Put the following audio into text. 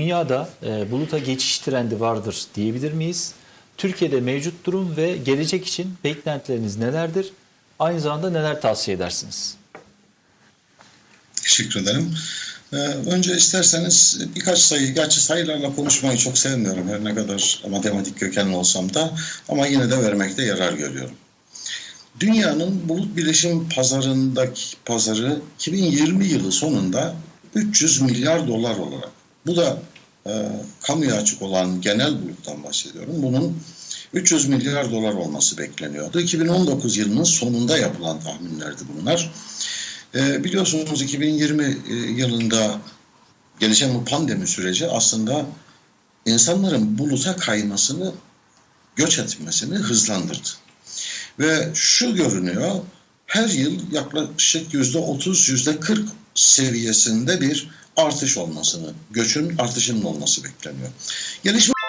Dünyada e, buluta geçiş trendi vardır diyebilir miyiz? Türkiye'de mevcut durum ve gelecek için beklentileriniz nelerdir? Aynı zamanda neler tavsiye edersiniz? Teşekkür ederim. Ee, önce isterseniz birkaç sayı, gerçi sayılarla konuşmayı çok sevmiyorum her ne kadar matematik kökenli olsam da ama yine de vermekte yarar görüyorum. Dünyanın bulut bilişim pazarındaki pazarı 2020 yılı sonunda 300 milyar dolar olarak. Bu da e, kamuya açık olan genel buluttan bahsediyorum. Bunun 300 milyar dolar olması bekleniyordu. 2019 yılının sonunda yapılan tahminlerdi bunlar. E, biliyorsunuz 2020 e, yılında gelişen bu pandemi süreci aslında insanların buluta kaymasını, göç etmesini hızlandırdı. Ve şu görünüyor, her yıl yaklaşık yüzde 30, yüzde 40 seviyesinde bir artış olmasını, göçün artışının olması bekleniyor. Gelişme